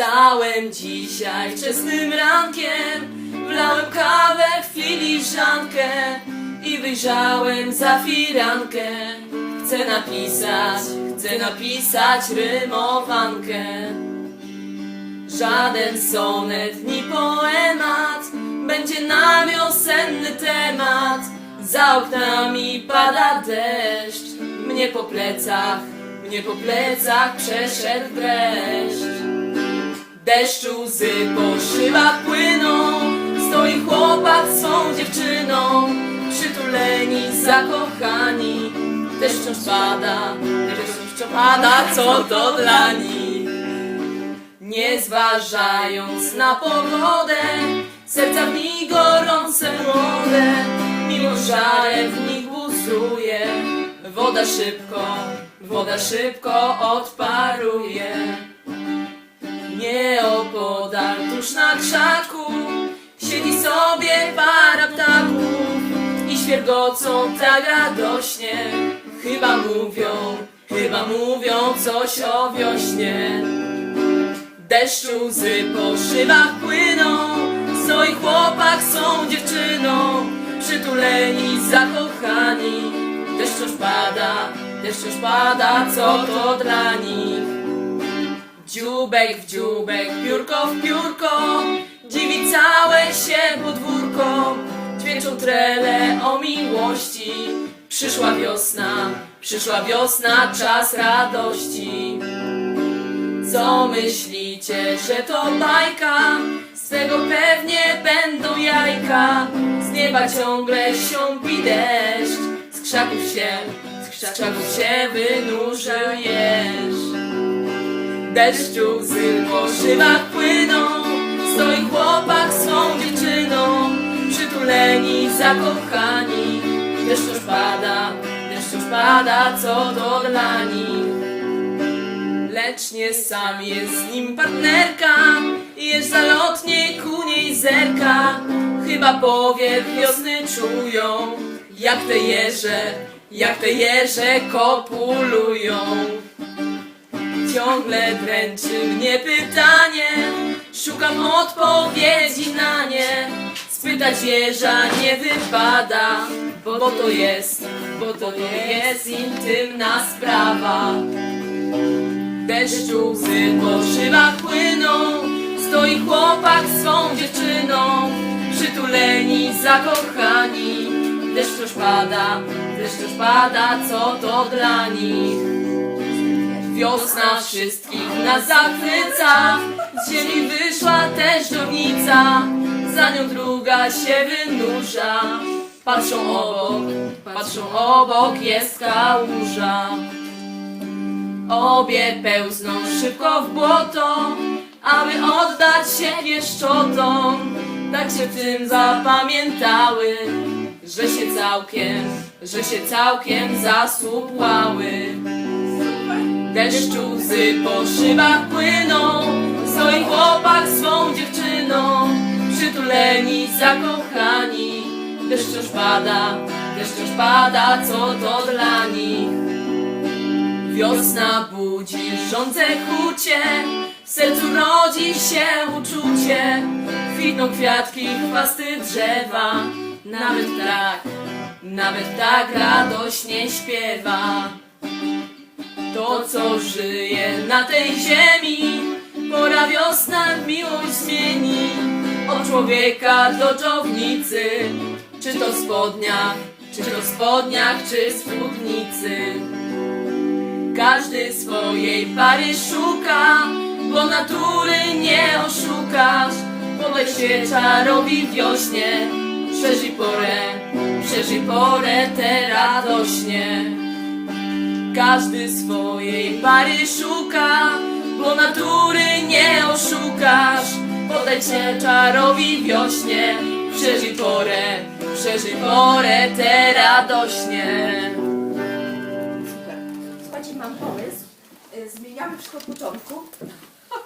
Wstałem dzisiaj wczesnym rankiem, wlałem kawę w filiżankę i wyjrzałem za firankę. Chcę napisać, chcę napisać rymowankę. Żaden sonet ni poemat będzie na wiosenny temat. Za oknami pada deszcz, mnie po plecach, mnie po plecach przeszedł dreszcz. Deszczu łzy po szybach płyną Stoi chłopak z swą dziewczyną Przytuleni, zakochani Deszcz wciąż pada, deszcz wciąż pada Co to dla nich? Nie zważając na pogodę Serca w nich gorące młode Mimo żarew w nich buzuje Woda szybko, woda szybko odparuje. Nieopodal, tuż na krzaku Siedzi sobie para ptaków I świergocą tak radośnie Chyba mówią, chyba mówią coś o wiośnie Deszczu łzy po szybach płyną. Stoi chłopak z tą dziewczyną Przytuleni, zakochani. Deszcz wciąż pada, deszcz wciąż pada Co to dla nich? Dziubek w dziubek, piórko w piórko Dziwi całe się podwórko. Dźwięczą trele o miłości. Przyszła wiosna, przyszła wiosna, czas radości Co myślicie, że to bajka? Z tego pewnie będą jajka. Z nieba ciągle siąpi deszcz. Z krzaków się, z krzaków się wynurzył jeż Deszczu łzy po szybach płyną Stoi chłopak swą dziewczyną. Przytuleni, zakochani. Deszcz już pada, deszcz już pada Co to dla nich? Lecz nie sam jest z nim partnerka. Jest zalotnie ku niej zerka. Chyba powiew wiosny czują Jak te jeże, jak te jeże kopulują. Ciągle dręczy mnie pytanie Szukam odpowiedzi na nie. Spytać jeża nie wypada Bo to jest, bo to nie jest intymna sprawa Deszczu łzy po szybach płyną. Stoi chłopak z swą dziewczyną Przytuleni, zakochani. Deszcz już pada, deszcz już pada Co to dla nich? Wiosna wszystkich nas zachwyca. Z ziemi wyszła też żownica Za nią druga się wynurza. Patrzą obok, patrzą obok jest kałuża Obie pełzną szybko w błoto Aby oddać się pieszczotom Tak się tym zapamiętały Że się całkiem, że się całkiem zasłupłały Deszczu łzy po szybach płyną Stoi chłopak swą dziewczyną Przytuleni, zakochani Deszcz wciąż pada, deszcz wciąż pada Co to dla? Wiosna budzi żądze chucie W sercu rodzi się uczucie Kwitną kwiatki, chwasty drzewa Nawet tak, nawet tak radośnie śpiewa to, co żyje na tej ziemi, pora wiosna miłość zmieni. Od człowieka do dżownicy, czy to w spodniach, czy to w spodniach, czy spódnicy. Każdy swojej pary szuka, bo natury nie oszukasz. Podaj się czarowi wiośnie, przeżyj porę, przeżyj porę te radośnie. Każdy swojej pary szuka, bo natury nie oszukasz. Podaj się czarowi wiośnie, przeżyj porę, przeżyj porę te radośnie. Zmieniamy wszystko od początku.